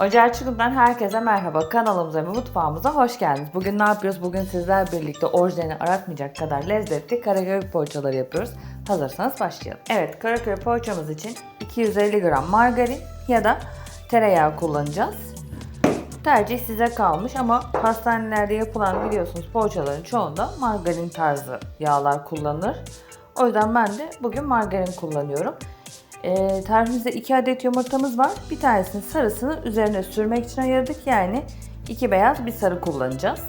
Ocağı Çukur'dan herkese merhaba. Kanalımıza ve mutfağımıza hoş geldiniz. Bugün ne yapıyoruz? Bugün sizler birlikte orijinalini aratmayacak kadar lezzetli karaköy poğaçaları yapıyoruz. Hazırsanız başlayalım. Evet, karaköy poğaçamız için 250 gram margarin ya da tereyağı kullanacağız. Tercih size kalmış ama pastanelerde yapılan biliyorsunuz poğaçaların çoğunda margarin tarzı yağlar kullanılır. O yüzden ben de bugün margarin kullanıyorum. Ee, tarifimizde 2 adet yumurtamız var. Bir tanesinin sarısını üzerine sürmek için ayırdık. Yani 2 beyaz bir sarı kullanacağız.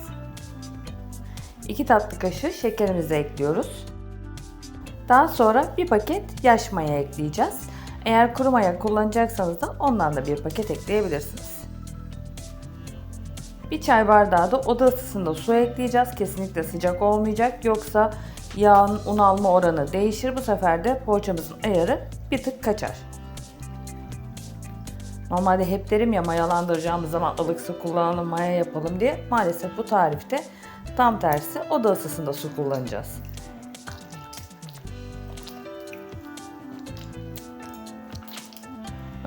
2 tatlı kaşığı şekerimizi ekliyoruz. Daha sonra bir paket yaş maya ekleyeceğiz. Eğer kuru maya kullanacaksanız da ondan da bir paket ekleyebilirsiniz. Bir çay bardağı da oda ısısında su ekleyeceğiz. Kesinlikle sıcak olmayacak. Yoksa yağın un alma oranı değişir. Bu sefer de poğaçamızın ayarı bir tık kaçar. Normalde hep derim ya mayalandıracağımız zaman ılık su kullanalım, maya yapalım diye. Maalesef bu tarifte tam tersi oda ısısında su kullanacağız.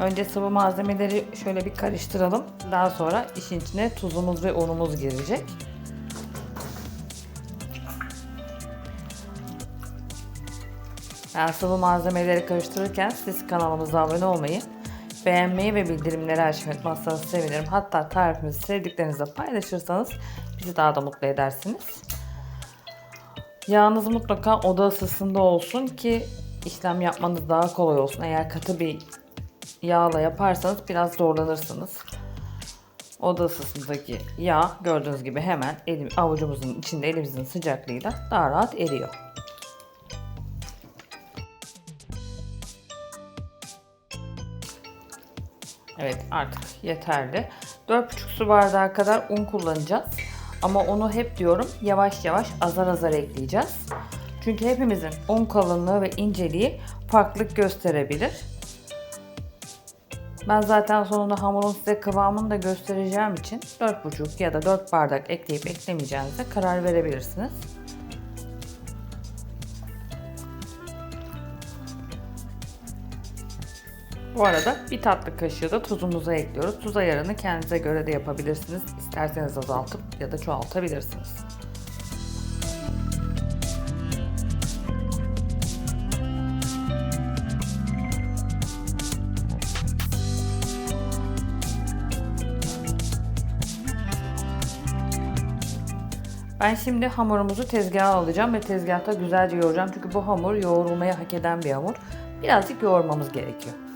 Önce sıvı malzemeleri şöyle bir karıştıralım. Daha sonra işin içine tuzumuz ve unumuz girecek. Ben sıvı malzemeleri karıştırırken siz kanalımıza abone olmayı, beğenmeyi ve bildirimleri açmayı sevinirim. Hatta tarifimizi sevdiklerinizle paylaşırsanız bizi daha da mutlu edersiniz. Yağınız mutlaka oda ısısında olsun ki işlem yapmanız daha kolay olsun. Eğer katı bir yağla yaparsanız biraz zorlanırsınız. Oda ısısındaki yağ gördüğünüz gibi hemen elim, avucumuzun içinde elimizin sıcaklığıyla daha rahat eriyor. Evet artık yeterli. 4,5 su bardağı kadar un kullanacağız. Ama onu hep diyorum yavaş yavaş azar azar ekleyeceğiz. Çünkü hepimizin un kalınlığı ve inceliği farklılık gösterebilir. Ben zaten sonunda hamurun size kıvamını da göstereceğim için 4,5 ya da 4 bardak ekleyip eklemeyeceğinize karar verebilirsiniz. Bu arada bir tatlı kaşığı da tuzumuzu ekliyoruz. Tuz ayarını kendinize göre de yapabilirsiniz. İsterseniz azaltıp ya da çoğaltabilirsiniz. Ben şimdi hamurumuzu tezgaha alacağım ve tezgahta güzelce yoğuracağım. Çünkü bu hamur yoğrulmayı hak eden bir hamur. Birazcık yoğurmamız gerekiyor.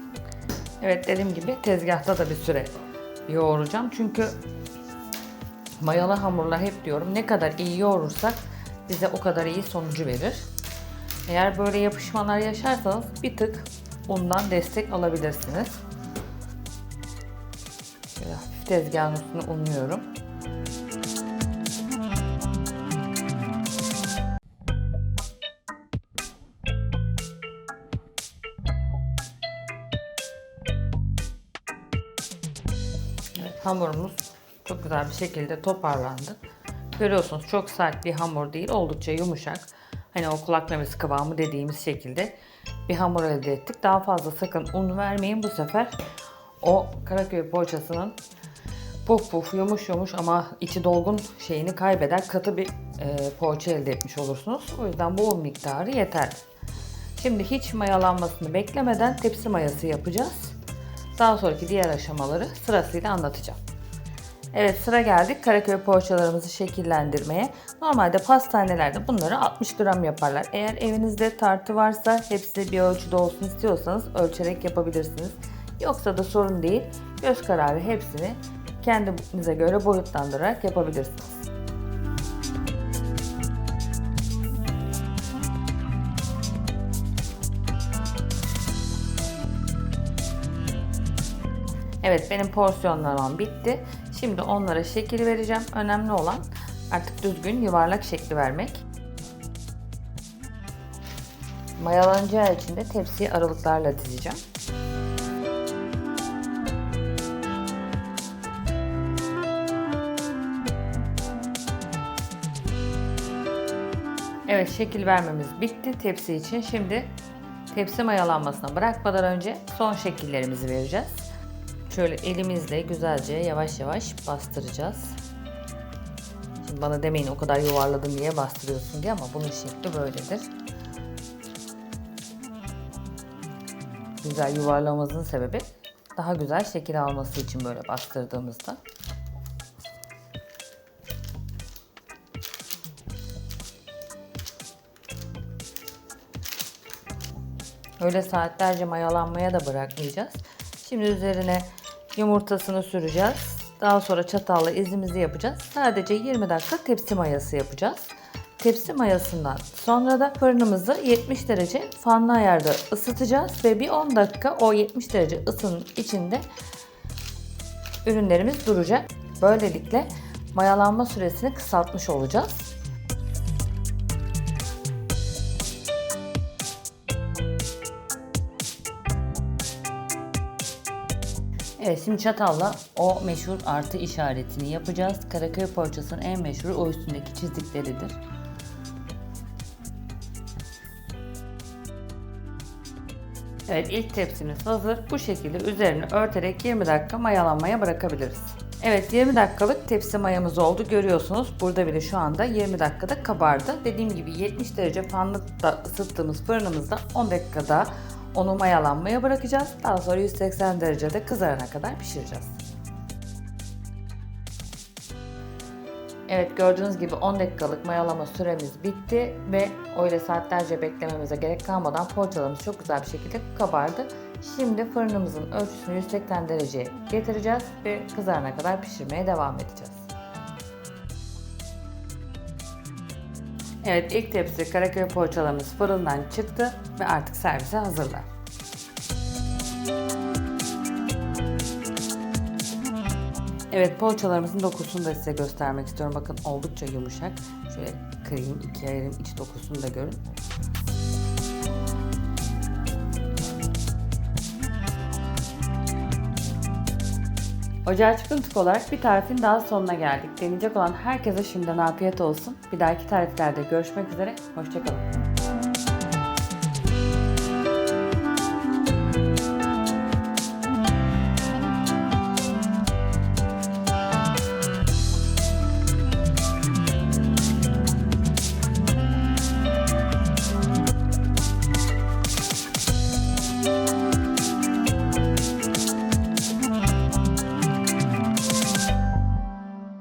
Evet dediğim gibi tezgahta da bir süre yoğuracağım. Çünkü mayalı hamurlar hep diyorum ne kadar iyi yoğurursak bize o kadar iyi sonucu verir. Eğer böyle yapışmalar yaşarsanız bir tık undan destek alabilirsiniz. Şöyle tezgahın üstünü unluyorum. Hamurumuz çok güzel bir şekilde toparlandı. Görüyorsunuz çok sert bir hamur değil, oldukça yumuşak. Hani o kulak memesi kıvamı dediğimiz şekilde bir hamur elde ettik. Daha fazla sakın un vermeyin bu sefer. O Karaköy poğaçasının puf puf yumuş yumuş ama içi dolgun şeyini kaybeder katı bir e, poğaça elde etmiş olursunuz. O yüzden bu un miktarı yeter. Şimdi hiç mayalanmasını beklemeden tepsi mayası yapacağız. Daha sonraki diğer aşamaları sırasıyla anlatacağım. Evet sıra geldik Karaköy poğaçalarımızı şekillendirmeye. Normalde pastanelerde bunları 60 gram yaparlar. Eğer evinizde tartı varsa hepsi bir ölçüde olsun istiyorsanız ölçerek yapabilirsiniz. Yoksa da sorun değil. Göz kararı hepsini kendinize göre boyutlandırarak yapabilirsiniz. Evet benim porsiyonlarım bitti. Şimdi onlara şekil vereceğim. Önemli olan artık düzgün yuvarlak şekli vermek. Mayalanacağı için de tepsiyi aralıklarla dizeceğim. Evet şekil vermemiz bitti tepsi için. Şimdi tepsi mayalanmasına bırakmadan önce son şekillerimizi vereceğiz. Şöyle elimizle güzelce yavaş yavaş bastıracağız. Şimdi bana demeyin o kadar yuvarladın niye bastırıyorsun diye ama bunun şekli böyledir. Güzel yuvarlamamızın sebebi daha güzel şekil alması için böyle bastırdığımızda. Öyle saatlerce mayalanmaya da bırakmayacağız. Şimdi üzerine yumurtasını süreceğiz. Daha sonra çatalla izimizi yapacağız. Sadece 20 dakika tepsi mayası yapacağız. Tepsi mayasından sonra da fırınımızı 70 derece fanlı ayarda ısıtacağız ve bir 10 dakika o 70 derece ısının içinde ürünlerimiz duracak. Böylelikle mayalanma süresini kısaltmış olacağız. Evet şimdi çatalla o meşhur artı işaretini yapacağız. Karaköy poğaçasının en meşhuru o üstündeki çizdikleridir. Evet ilk tepsimiz hazır. Bu şekilde üzerini örterek 20 dakika mayalanmaya bırakabiliriz. Evet 20 dakikalık tepsi mayamız oldu. Görüyorsunuz burada bile şu anda 20 dakikada kabardı. Dediğim gibi 70 derece fanlıkta ısıttığımız fırınımızda 10 dakikada onu mayalanmaya bırakacağız. Daha sonra 180 derecede kızarana kadar pişireceğiz. Evet gördüğünüz gibi 10 dakikalık mayalama süremiz bitti ve öyle saatlerce beklememize gerek kalmadan poğaçalarımız çok güzel bir şekilde kabardı. Şimdi fırınımızın ölçüsünü 180 dereceye getireceğiz ve kızarana kadar pişirmeye devam edeceğiz. Evet ilk tepsi Karaköy poğaçalarımız fırından çıktı ve artık servise hazırlar. Evet poğaçalarımızın dokusunu da size göstermek istiyorum. Bakın oldukça yumuşak. Şöyle kırayım, ikiye ayırayım iç dokusunu da görün. Ocağa çıkın tık olarak bir tarifin daha sonuna geldik. Deneyecek olan herkese şimdiden afiyet olsun. Bir dahaki tariflerde görüşmek üzere. Hoşçakalın.